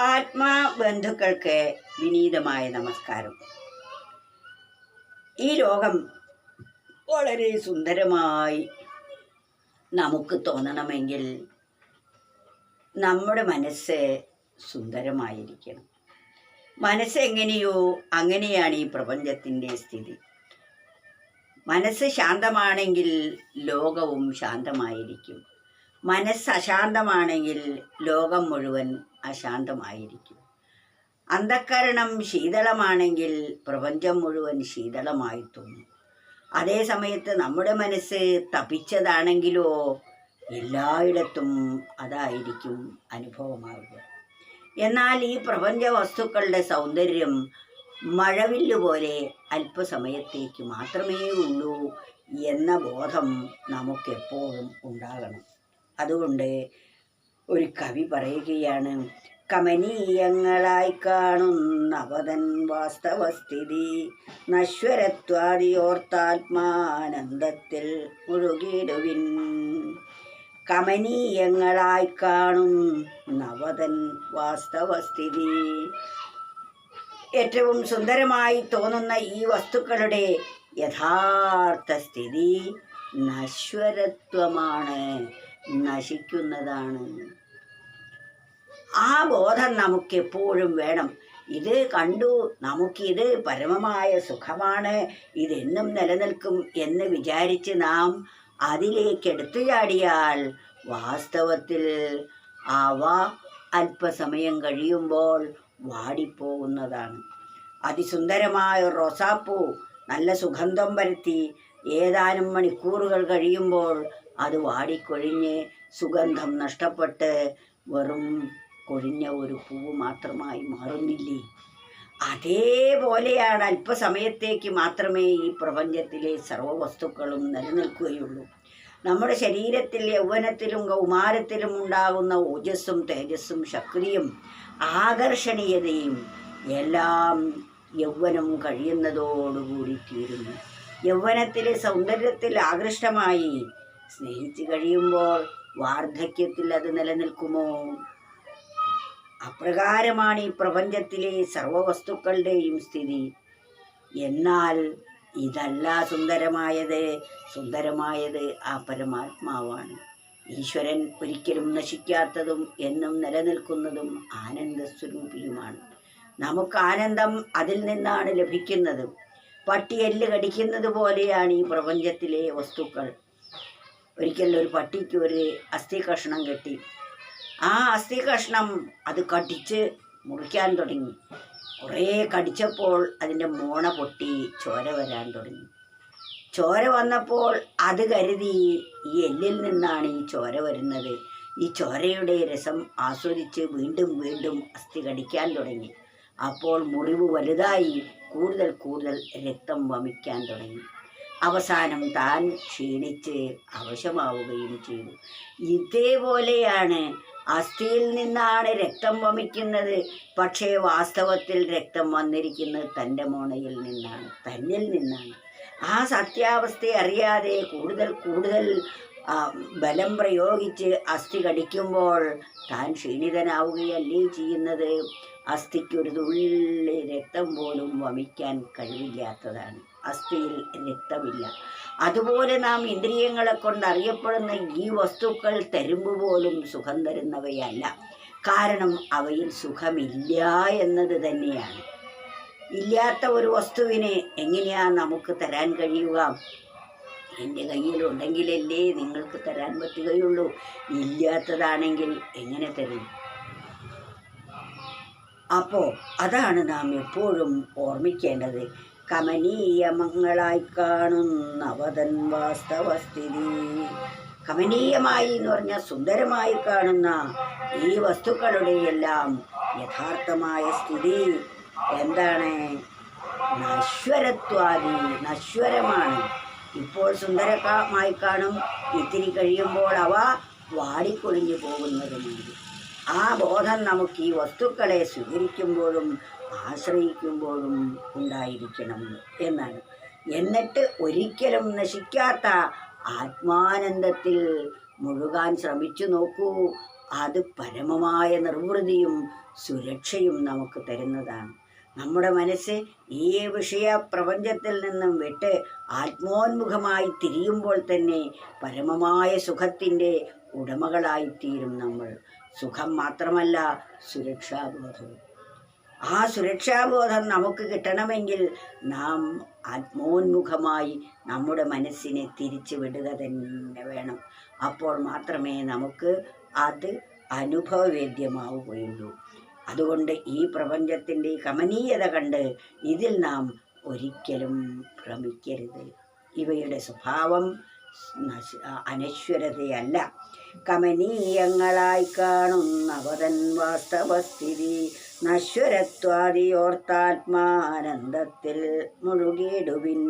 ആത്മാ ബന്ധുക്കൾക്ക് വിനീതമായ നമസ്കാരം. ഈ ലോകം വളരെ സുന്ദരമായി നമുക്ക് തോന്നണമെങ്കിൽ നമ്മുടെ മനസ്സ് സുന്ദരമായിരിക്കണം. മനസ്സ് എങ്ങനെയോ അങ്ങനെയാണ് ഈ പ്രപഞ്ചത്തിന്റെ സ്ഥിതി. മനസ്സ് ശാന്തമാണെങ്കിൽ ലോകവും ശാന്തമായിരിക്കും. മനസ്സ് അശാന്തമാണെങ്കിൽ ലോകം മുഴുവൻ അശാന്തമായിരിക്കും. അന്ധക്കരണം ശീതളമാണെങ്കിൽ പ്രപഞ്ചം മുഴുവൻ ശീതളമായി തോന്നും. അതേ സമയത്ത് നമ്മുടെ മനസ്സ് തപിച്ചതാണെങ്കിലോ എല്ലായിടത്തും അതായിരിക്കും അനുഭവമാകുക എന്നാൽ ഈ പ്രപഞ്ച വസ്തുക്കളുടെ സൗന്ദര്യം മഴവില്ല് പോലെ അല്പസമയത്തേക്ക് മാത്രമേ ഉള്ളൂ എന്ന ബോധം നമുക്കെപ്പോഴും ഉണ്ടാകണം. അതുകൊണ്ട് ഒരു കവി പറയുകയാണ് കമനീയങ്ങളായി കാണുന്നവതൻ വാസ്തവസ്ഥിതി. നശ്വരത്വാദിയോർത്താത്മാനന്ദത്തിൽ മുഴുകിടുവിൻ. കമനീയങ്ങളായി കാണും നവതൻ വാസ്തവസ്ഥിതി. ഏറ്റവും സുന്ദരമായി തോന്നുന്ന ഈ വസ്തുക്കളുടെ യഥാർത്ഥ സ്ഥിതി നശ്വരത്വമാണ്. നശിക്കുന്നതാണ്. ആ ബോധം നമുക്ക് എപ്പോഴും വേണം. ഇത് കണ്ടു നമുക്കിത് പരമമായ സുഖമാണ്. ഇതെന്നും നിലനിൽക്കും എന്ന് വിചാരിച്ച് നാം അതിലേക്ക് എടുത്തു ചാടിയാൽ വാസ്തവത്തിൽ അവ അല്പസമയം കഴിയുമ്പോൾ വാടിപ്പോകുന്നതാണ്. അതിസുന്ദരമായ റോസാപ്പൂ നല്ല സുഗന്ധം വരുത്തി ഏതാനും മണിക്കൂറുകൾ കഴിയുമ്പോൾ അത് വാടിക്കൊഴിഞ്ഞ് സുഗന്ധം നഷ്ടപ്പെട്ട് വെറും കൊഴിഞ്ഞ ഒരു പൂവ് മാത്രമായി മാറുന്നില്ലേ? അതേപോലെയാണ് അല്പസമയത്തേക്ക് മാത്രമേ ഈ പ്രപഞ്ചത്തിലെ സർവവസ്തുക്കളും നിലനിൽക്കുകയുള്ളൂ. നമ്മുടെ ശരീരത്തിൽ യൗവനത്തിലും കൗമാരത്തിലും ഉണ്ടാകുന്ന ഓജസ്സും തേജസ്സും ശക്തിയും ആകർഷണീയതയും എല്ലാം യൗവനം കഴിയുന്നതോടുകൂടി തീരുന്നു. യൗവനത്തിലെ സൗന്ദര്യത്തിൽ ആകൃഷ്ടമായി സ്നേഹിച്ചു കഴിയുമ്പോൾ വാർദ്ധക്യത്തിൽ അത് നിലനിൽക്കുമോ? അപ്രകാരമാണ് ഈ പ്രപഞ്ചത്തിലെ സർവവസ്തുക്കളുടെയും സ്ഥിതി. എന്നാൽ ഇതല്ല സുന്ദരമായത്. സുന്ദരമായത് ആ പരമാത്മാവാണ്. ഈശ്വരൻ ഒരിക്കലും നശിക്കാത്തതും എന്നും നിലനിൽക്കുന്നതും ആനന്ദസ്വരൂപിയുമാണ്. നമുക്ക് ആനന്ദം അതിൽ നിന്നാണ് ലഭിക്കുന്നത്. പട്ടിയെല്ല് കടിക്കുന്നത് പോലെയാണ് ഈ പ്രപഞ്ചത്തിലെ വസ്തുക്കൾ. ഒരിക്കൽ ഒരു പട്ടിക്ക് ഒരു അസ്ഥി കഷ്ണം കെട്ടി. ആ അസ്ഥി കഷ്ണം അത് കടിച്ച് മുറിക്കാൻ തുടങ്ങി. കുറേ കടിച്ചപ്പോൾ അതിന്റെ മോണ പൊട്ടി ചോര വരാൻ തുടങ്ങി. ചോര വന്നപ്പോൾ അത് കരുതി ഈ എല്ലിൽ നിന്നാണ് ഈ ചോര വരുന്നത്. ഈ ചോരയുടെ രസം ആസ്വദിച്ച് വീണ്ടും വീണ്ടും അസ്ഥി കടിക്കാൻ തുടങ്ങി. അപ്പോൾ മുറിവ് വലുതായി കൂടുതൽ കൂടുതൽ രക്തം വമിക്കാൻ തുടങ്ങി. അവസാനം താൻ ക്ഷീണിച്ച് അവശമാവുകയും ചെയ്തു. ഇതേപോലെയാണ് അസ്ഥിയിൽ നിന്നാണ് രക്തം വമിക്കുന്നത്. പക്ഷേ വാസ്തവത്തിൽ രക്തം വന്നിരിക്കുന്നത് തന്റെ മോണയിൽ നിന്നാണ് തന്നിൽ നിന്നാണ്. ആ സത്യാവസ്ഥയെ അറിയാതെ കൂടുതൽ കൂടുതൽ ബലം പ്രയോഗിച്ച് അസ്ഥി കടിക്കുമ്പോൾ താൻ ക്ഷീണിതനാവുകയല്ലേ ചെയ്യുന്നത്? അസ്ഥിക്കൊരു തുള്ളി രക്തം പോലും വമിക്കാൻ കഴിവില്ലാത്തതാണ്. അസ്ഥിയിൽ രക്തമില്ല അതുപോലെ നാം ഇന്ദ്രിയങ്ങളെ കൊണ്ട് അറിയപ്പെടുന്ന ഈ വസ്തുക്കൾ തരുമ്പ് പോലും സുഖം തരുന്നവയല്ല. കാരണം അവയിൽ സുഖമില്ല എന്നത് തന്നെയാണ്. ഇല്ലാത്ത ഒരു വസ്തുവിനെ എങ്ങനെയാ നമുക്ക് തരാൻ കഴിയുക? എന്റെ കയ്യിലുണ്ടെങ്കിലല്ലേ നിങ്ങൾക്ക് തരാൻ പറ്റുകയുള്ളൂ. ഇല്ലാത്തതാണെങ്കിൽ എങ്ങനെ തരും? അപ്പോൾ അതാണ് നാം എപ്പോഴും ഓർമ്മിക്കേണ്ടത്. കമനീയമങ്ങളായി കാണുന്നവതൻ വാസ്തവസ്ഥിതി. കമനീയമായി എന്ന് പറഞ്ഞാൽ സുന്ദരമായി കാണുന്ന ഈ വസ്തുക്കളുടെ എല്ലാം യഥാർത്ഥമായ സ്ഥിതി എന്താണ്? നശ്വരത്വാദി നശ്വരമാണ്. ഇപ്പോൾ സുന്ദരമായി കാണും ഇത്തിരി കഴിയുമ്പോൾ അവ വാടിക്കൊഴിഞ്ഞു പോകുന്നതുമാണ്. ആ ബോധം നമുക്ക് ഈ വസ്തുക്കളെ സ്വീകരിക്കുമ്പോഴും ആശ്രയിക്കുമ്പോഴും ഉണ്ടായിരിക്കണം എന്നാണ്. എന്നിട്ട് ഒരിക്കലും നശിക്കാത്ത ആത്മാനന്ദത്തിൽ മുഴുകാൻ ശ്രമിച്ചു നോക്കൂ. അത് പരമമായ നിർവൃതിയും സുരക്ഷയും നമുക്ക് തരുന്നതാണ്. നമ്മുടെ മനസ്സ് ഈ വിഷയ പ്രപഞ്ചത്തിൽ നിന്നും വിട്ട് ആത്മോന്മുഖമായി തിരിയുമ്പോൾ തന്നെ പരമമായ സുഖത്തിന്റെ ഉടമകളായിത്തീരും നമ്മൾ. സുഖം മാത്രമല്ല സുരക്ഷാബോധവും. ആ സുരക്ഷാബോധം നമുക്ക് കിട്ടണമെങ്കിൽ നാം ആത്മോന്മുഖമായി നമ്മുടെ മനസ്സിനെ തിരിച്ചു വിടുക തന്നെ വേണം. അപ്പോൾ മാത്രമേ നമുക്ക് അത് അനുഭവവേദ്യമാവുകയുള്ളൂ. അതുകൊണ്ട് ഈ പ്രപഞ്ചത്തിന്റെ കമനീയത കണ്ട് ഇതിൽ നാം ഒരിക്കലും ഭ്രമിക്കരുത്. ഇവയുടെ സ്വഭാവം അനശ്വരതയല്ല. കമനീയങ്ങളായി കാണുന്നവതൻ വാസ്തവസ്ഥിതി നശ്വരത്വാദിയോർത്താത്മാനന്ദത്തിൽ മുഴുകിടുവിൻ